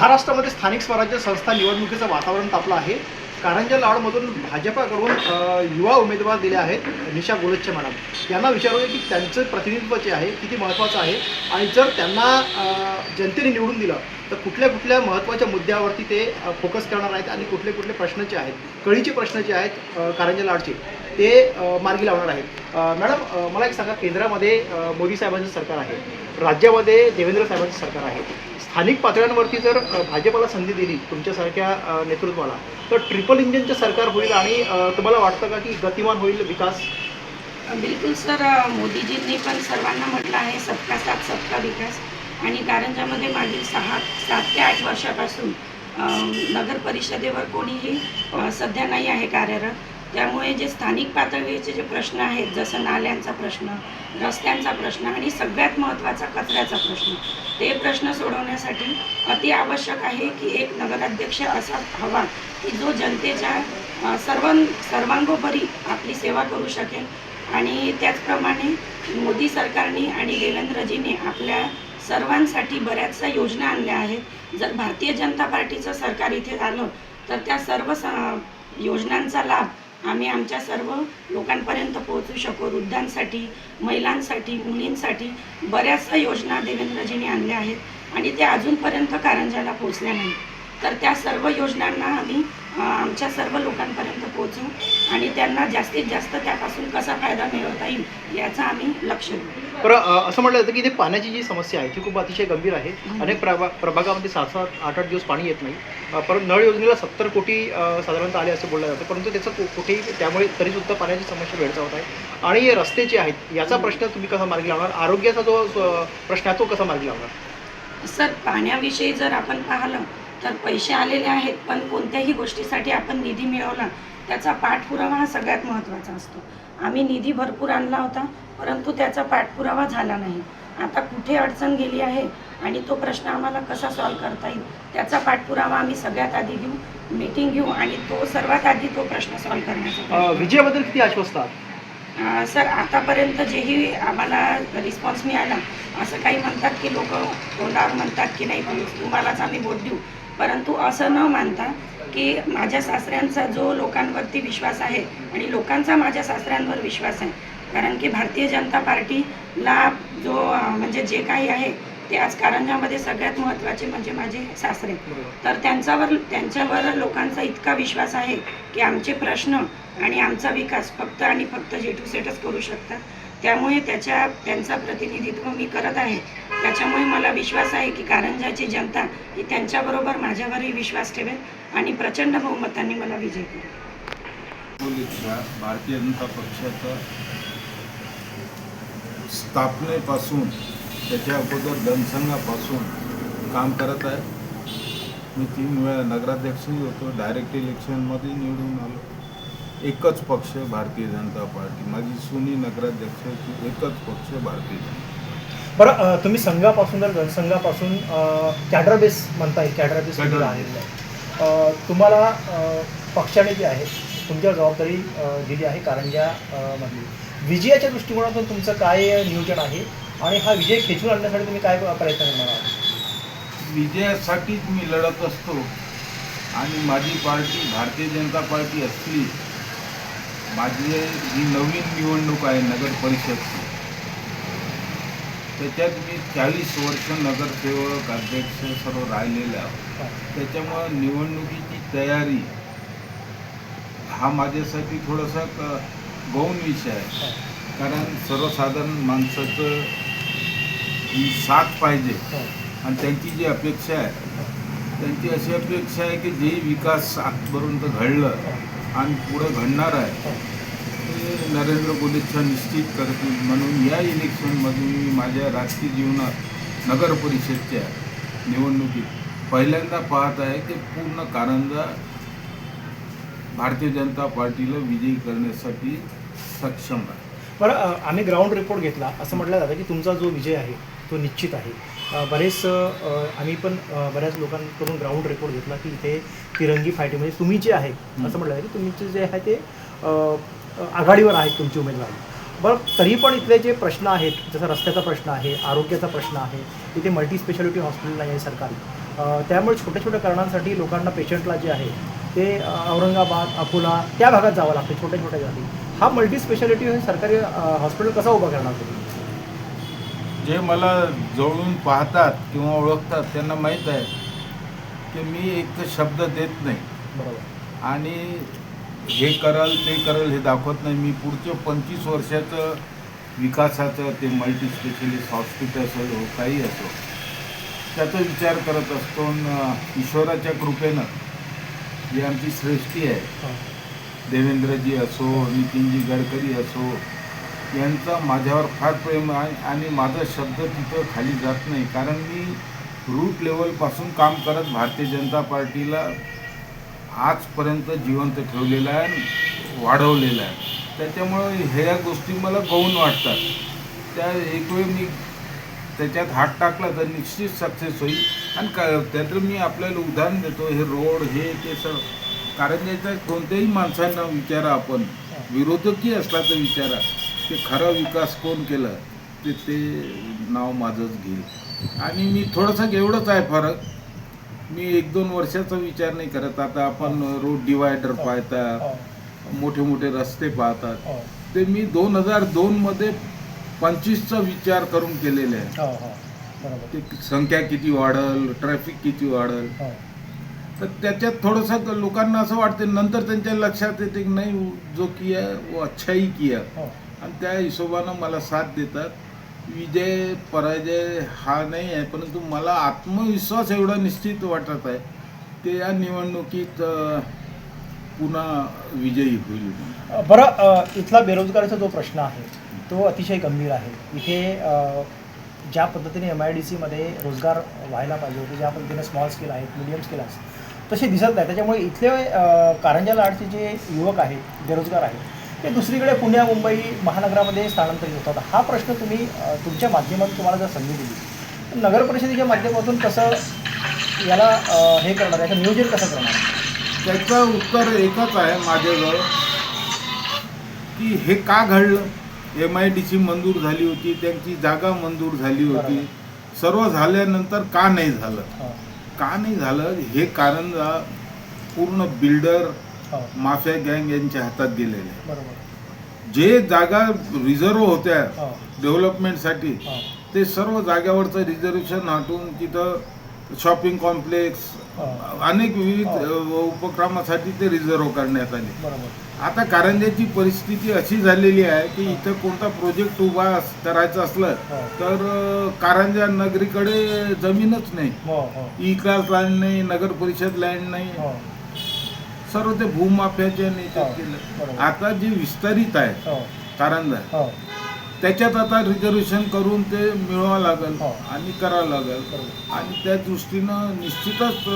महाराष्ट्रामध्ये स्थानिक स्वराज्य संस्था निवडणुकीचं वातावरण तापलं आहे. कारंजा लाडमधून भाजपाकडून युवा उमेदवार दिले आहेत निशा गोलच्छे मॅडम. यांना विचारूया की त्यांचं प्रतिनिधित्व जे आहे किती महत्त्वाचं आहे? आणि जर त्यांना जनतेने निवडून दिलं तर कुठल्या कुठल्या महत्त्वाच्या मुद्द्यावरती ते फोकस करणार आहेत आणि कुठले कुठले प्रश्न जे आहेत कळीचे प्रश्न जे आहेत कारंजा लाडचे ते मार्गी लावणार आहेत. मॅडम मला एक सांगा केंद्रामध्ये मोदी साहेबांचं सरकार आहे. राज्यामध्ये देवेंद्र साहेबांचं सरकार आहे. स्थानिक पातळ्यांवरती जर भाजपाला भाजपला संधी दिली तुमच्यासारख्या नेतृत्वाला तर ट्रिपल इंजिनचं सरकार होईल आणि तुम्हाला वाटतं का की गतिमान होईल विकास? बिलकुल सर मोदीजींनी पण सर्वांना म्हटलं आहे सबका साथ सबका विकास. आणि कारंजामध्ये मागील सहा सात ते आठ वर्षापासून नगर परिषदेवर कोणीही सध्या नाही आहे कार्यरत. त्यामुळे जे स्थानिक पातळीचे जे प्रश्न आहेत जसं नाल्यांचा प्रश्न रस्त्यांचा प्रश्न आणि सगळ्यात महत्त्वाचा कचऱ्याचा प्रश्न ते प्रश्न सोडवण्यासाठी अति आवश्यक आहे की एक नगराध्यक्ष असा हवा की जो जनतेच्या सर्व सर्वांगोपरी आपली सेवा करू शकेल आणि त्याचप्रमाणे मोदी सरकारने आणि देवेंद्रजीने आपल्या सर्वांसाठी बऱ्याचशा योजना आणल्या आहेत. जर भारतीय जनता पार्टीचं सरकार इथे आलं तर त्या सर्व स- योजनांचा लाभ आम्ही आमच्या सर्व लोकांपर्यंत पोहोचू शकू. वृद्धांसाठी महिलांसाठी मुलींसाठी बऱ्याचशा योजना देवेंद्रजींनी आणल्या आहेत आणि त्या अजूनपर्यंत कारंजाला पोहोचल्या नाही तर त्या सर्व योजनांना आम्ही आमच्या सर्व लोकांपर्यंत पोहोचू आणि त्यांना जास्तीत जास्त त्यापासून कसा फायदा मिळवता येईल याचं आम्ही लक्ष देऊ. बरं अ, असं म्हटलं जातं की ते पाण्याची जी समस्या आहे ती खूप अतिशय गंभीर आहे. अनेक प्रभा प्रभागामध्ये सात सात आठ आठ दिवस पाणी येत नाही. परत नळ योजनेला सत्तर कोटी साधारणतः आले असं बोललं जातं. परंतु त्याचं कुठेही त्यामुळे तरीसुद्धा पाण्याची समस्या भेडसावत आहे. आणि रस्ते जे आहेत याचा प्रश्न तुम्ही कसा मार्गी लावणार? आरोग्याचा जो प्रश्न आहे तो कसा मार्गी लावणार? सर पाण्याविषयी जर आपण पाहिलं तर पैसे आलेले आहेत पण कोणत्याही गोष्टीसाठी आपण निधी मिळवला त्याचा पाठपुरावा हा सगळ्यात महत्त्वाचा असतो. आम्ही निधी भरपूर आणला होता परंतु त्याचा पाठपुरावा झाला नाही. आता कुठे अडचण गेली आहे आणि तो प्रश्न आम्हाला कसा सॉल्व करता येईल त्याचा पाठपुरावा आम्ही सगळ्यात आधी घेऊ मीटिंग घेऊ आणि तो सर्वात आधी तो प्रश्न सॉल्व करण्याचा. विजयाबद्दल किती आश्वस्त सर आतापर्यंत जेही आम्हाला रिस्पॉन्स मिळाला असं काही म्हणतात की लोक तोंडावर म्हणतात की नाही तुम- तुम्हालाच आम्ही वोट देऊ. परंतु असं न मानता की माझ्या सासऱ्यांचा जो लोकांवरती विश्वास आहे आणि लोकांचा माझ्या सासऱ्यांवर विश्वास आहे कारण की भारतीय जनता पार्टीला जो म्हणजे जे काही आहे ते आज कारंजामध्ये सगळ्यात महत्त्वाचे म्हणजे माझे सासरे. तर त्यांच्यावर त्यांच्यावर लोकांचा इतका विश्वास आहे की आमचे प्रश्न आणि आमचा विकास फक्त आणि फक्त जे टू सेटच करू शकतात. त्यामुळे त्याच्या त्यांचा प्रतिनिधित्व मी करत आहे. त्याच्यामुळे मला विश्वास आहे की कारंजाची जनता ही त्यांच्याबरोबर माझ्यावरही विश्वास ठेवेल आणि प्रचंड बहुमतांनी मला विजय करेल भारतीय जनता पक्षाचं स्थापनेपासून त्याच्या अगोदर जनसंघापासून काम करत आहे. मी तीन वेळा नगराध्यक्षही होतो डायरेक्ट इलेक्शनमध्ये निवडून आलो. एकच पक्ष भारतीय जनता पार्टी माझी सुनी नगराध्यक्ष एकच पक्ष भारतीय जनता बरं तुम्ही संघापासून जर जनसंघापासून कॅडर बेस म्हणता येईल कॅडर बेस. आलेलं आहे. तुम्हाला पक्षाने जे आहे तुमच्यावर जबाबदारी दिली आहे कारंजा अ, मधली. विजयाच्या दृष्टिकोनातून तुमचं काय नियोजन आहे? आणि हा विजय खेचून आणण्यासाठी तुम्ही काय प्रयत्न करणार आहात? विजयासाठीच मी लढत असतो. आणि माझी पार्टी भारतीय जनता पार्टी असली माझी जी नवीन निवडणूक आहे नगर परिषदची त्याच्यात मी चाळीस वर्ष नगरसेवक अध्यक्ष सर्व राहिलेले आहोत. त्याच्यामुळं निवडणुकीची तयारी हा माझ्यासाठी थोडासा क- गौण विषय आहे. कारण सर्वसाधारण माणसाचं साथ पाहिजे. आणि त्यांची जी अपेक्षा आहे त्यांची अशी अपेक्षा आहे की जे विकास आजपर्यंत घडलं आणि पुढं घडणार आहे नरेंद्र मोदींचा निश्चित करतील म्हणून या इलेक्शनमध्ये मी माझ्या राजकीय जीवनात नगर परिषदच्या निवडणुकीत पहिल्यांदा पाहत आहे की पूर्ण कारंजा भारतीय जनता पार्टीला विजयी करण्यासाठी सक्षम आहे. अ, आम्ही ग्राउंड रिपोर्ट घेतला. असं म्हटलं जातं की तुमचा जो विजय आहे तो निश्चित आहे. बरेच आम्ही पण बऱ्याच लोकांकडून ग्राउंड रिपोर्ट घेतला की इथे तिरंगी फायटिंग म्हणजे तुम्ही जे आहे असं म्हटलं जातं की तुमचे जे आहे ते आघाडीवर आहेत तुमची उमेदवारी. बरं तरी पण इथले जे प्रश्न आहेत जसं रस्त्याचा प्रश्न आहे आरोग्याचा प्रश्न आहे इथे मल्टी स्पेशालिटी हॉस्पिटल नाही आहे सरकारी. त्यामुळे छोट्या छोट्या कारणांसाठी लोकांना पेशंटला जे आहे ते औरंगाबाद अकोला त्या भागात जावं लागतं छोट्या छोट्या जाती हा मल्टी स्पेशालिटी सरकारी हॉस्पिटल कसा उभा करणार तुम्ही? जे मला जवळून पाहतात किंवा ओळखतात त्यांना माहीत आहे की मी एक तर शब्द देत नाही. बरोबर. आणि हे करल ते करल हे दाखवत नाही. मी पुढच्या पंचवीस वर्षाचं विकासाचं ते मल्टी स्पेशलिस्ट हॉस्पिटल असो काही असो त्याचा विचार करत असतो. ईश्वराच्या कृपेनं जी आमची सृष्टी आहे. हां. देवेंद्रजी असो नितीनजी गडकरी असो यांचा माझ्यावर फार प्रेम आहे आणि माझा शब्द तिथं खाली जात नाही. कारण मी रूट लेवलपासून काम करत भारतीय जनता पार्टीला आजपर्यंत जिवंत ठेवलेलं आहे आणि वाढवलेलं आहे. त्याच्यामुळं ह्या गोष्टी मला गौण वाटतात. त्या एक वेळ मी त्याच्यात हात टाकला तर निश्चित सक्सेस होईल. आणि का त्यातलं मी आपल्याला उदाहरण देतो हे रोड हे ते सर कारण याचा कोणत्याही माणसांना विचारा आपण. विरोधकही असला तर विचारा ते खरा विकास कोण केला? ते ते नाव माझंच घेईल. आणि मी थोडंसं एवढंच आहे फरक. मी एक दोन वर्षाचा विचार नाही करत. आता आपण रोड डिवायडर पाहतात हो, मोठे मोठे रस्ते पाहतात. हो, ते मी दोन हजार दोनमध्ये पंचवीसचा विचार करून केलेले आहे हो, हो. ते संख्या किती वाढल ट्रॅफिक किती वाढल. हो, तर त्याच्यात थोडंसं लोकांना असं वाटतं नंतर त्यांच्या लक्षात येते की नाही जो किया वो अच्छा ही किया. हो. आणि त्या हिशोबानं मला साथ देतात. विजय पराजय हा नाही आहे परंतु मला आत्मविश्वास एवढा निश्चित वाटत आहे ते या निवडणुकीत पुन्हा विजयी होईल बरं इथला बेरोजगारीचा जो प्रश्न आहे तो अतिशय गंभीर आहे. इथे ज्या पद्धतीने एम आय डी सीमध्ये रोजगार व्हायला पाहिजे होते ज्या पद्धतीने स्मॉल स्केल आहेत मिडियम स्केल आहेत तसे दिसत नाही. त्याच्यामुळे इथले कारंजा लाडचे जे युवक आहेत बेरोजगार आहेत ते दुसरीकडे पुण्या मुंबई महानगरामध्ये स्थानांतरित होतात? हा प्रश्न तुम्ही तुमच्या माध्यमातून तुम्हाला जर संधी दिली नगर परिषदेच्या माध्यमातून कसं याला हे करणार याचं नियोजन कसं करणार त्याचं उत्तर एकच आहे माझ्याजवळ की हे का घडलं? एम आय डी सी मंजूर झाली होती त्यांची जागा मंजूर झाली होती. सर्व झाल्यानंतर का नाही झालं? हो, का नाही झालं? हे कारण पूर्ण बिल्डर माफिया गँग यांच्या हातात गेलेले जे जागा रिझर्व होत्या हो, डेव्हलपमेंटसाठी हो. ते सर्व जागेवरचं रिझर्वेशन हटवून तिथं शॉपिंग कॉम्प्लेक्स हो. अनेक विविध हो. उपक्रमासाठी ते रिझर्व करण्यात आले. आता कारंजाची परिस्थिती अशी झालेली आहे की इथं कोणता प्रोजेक्ट उभा करायचा असलं हो. तर कारंजा नगरीकडे जमीनच नाही. हो हो. ई क्लास लँड नाही नगर परिषद लँड नाही. हो. सर्व ते भूमाफ्याच्या नेत्यात हो, केलं. आता जे विस्तारित आहे हो. कारंजा हो. त्याच्यात आता रिझर्वेशन करून ते मिळवावं लागेल हो. आणि करावं लागेल. आणि त्या दृष्टीनं निश्चितच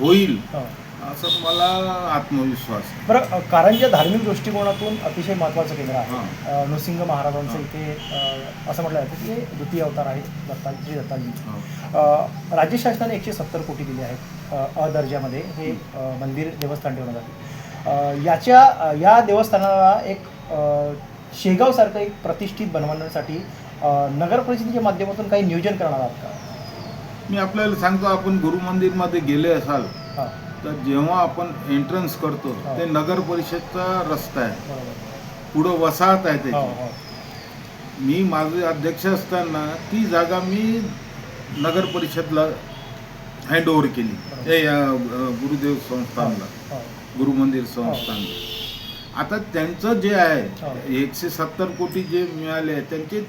होईल. हो. असं मला आत्मविश्वास आहे बरं अ, कारंजा धार्मिक दृष्टिकोनातून अतिशय महत्त्वाचं केंद्र आहे. अ, नृसिंह महाराजांचं हां. इथे अ, असं म्हटलं जातं की हे द्वितीय अवतार आहेत दत्ता श्री दत्ताजी हो. अ, राज्य शासनाने एकशे सत्तर कोटी दिले आहेत अ, अ दर्जामध्ये हे अ, मंदिर देवस्थान ठेवण्यासाठी अ, याच्या अ, या देवस्थानाला एक अ, शेगावसारखं एक प्रतिष्ठित बनवण्यासाठी अ, नगर परिषदेच्या माध्यमातून काही नियोजन करणार आहात का मी आपल्याला सांगतो आपण गुरु मंदिरमध्ये गेले असाल हां तर जेव्हा आपण एंट्रन्स करतो हो. ते नगर परिषदचा रस्ता आहे पुढं वसाहत आहे हो त्याची हो मी माझे अध्यक्ष असताना ती जागा मी नगर परिषदला हँडओव्हर केली. हे गुरुदेव संस्थानला हो गुरु मंदिर संस्थानला आता त्यांचं जे हो. आहे एकशे सत्तर कोटी जे मिळाले त्यांचे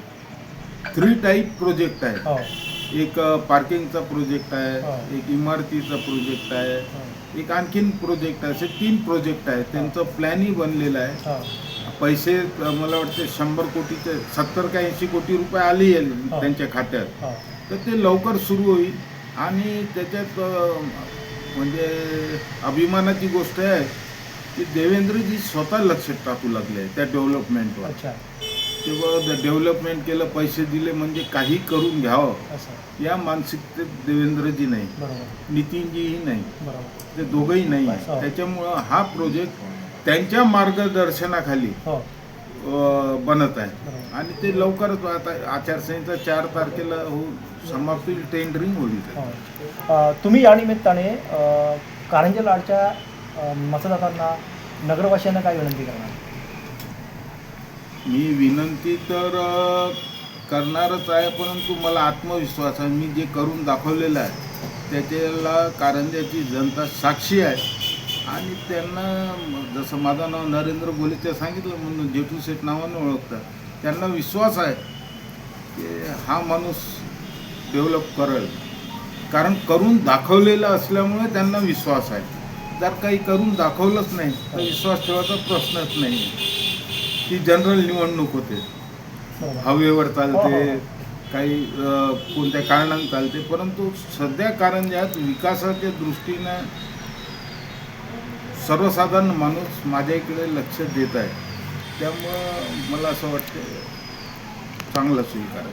थ्री टाईप प्रोजेक्ट आहे हो एक पार्किंगचा प्रोजेक्ट आहे हो. एक इमारतीचा प्रोजेक्ट आहे हो एक आणखीन प्रोजेक्ट आहे असे तीन प्रोजेक्ट आहे त्यांचं प्लॅनही बनलेलं आहे. पैसे मला वाटते शंभर कोटीचे सत्तर का ऐंशी कोटी रुपये आले. त्यांच्या खात्यात. तर ते लवकर सुरू होईल. आणि त्याच्यात म्हणजे अभिमानाची गोष्ट आहे की देवेंद्रजी स्वतः लक्ष टाकू लागले त्या डेव्हलपमेंटवर तेव्हा डेव्हलपमेंट केलं पैसे दिले म्हणजे काही करून घ्यावं. या मानसिकतेत देवेंद्रजी नाही. नितीनजीही नाही. ते दोघंही नाही. हो. त्याच्यामुळं हा प्रोजेक्ट त्यांच्या मार्गदर्शनाखाली हो. बनत आहे. आणि ते लवकरच आता आचारसंहिता चार तारखेला होऊ समाप्ती टेंडरिंग होईल. हो. तुम्ही या निमित्ताने कारंजा लाडच्या मतदारांना नगरवासियांना काय विनंती करणार? मी विनंती तर करणारच आहे परंतु मला आत्मविश्वास आहे. मी जे करून दाखवलेलं आहे त्याच्याला कारंजाची जनता साक्षी आहे. आणि त्यांना जसं माझं नाव नरेंद्र बोले ते सांगितलं म्हणून जेठू शेठ नावानं ओळखतात. त्यांना विश्वास आहे की हा माणूस डेव्हलप करेल. कारण करून दाखवलेलं असल्यामुळे त्यांना विश्वास आहे. जर काही करून दाखवलंच नाही तर विश्वास ठेवायचा प्रश्नच नाही. ती जनरल निवडणूक होते. हवेवर हो, हो, चालते हो. काही कोणत्या कारणाने चालते परंतु सध्या कारंजात विकासाच्या दृष्टीनं सर्वसाधारण माणूस माझ्या इकडे लक्ष देत आहे. त्यामुळं मला असं वाटतं चांगलं स्वीकार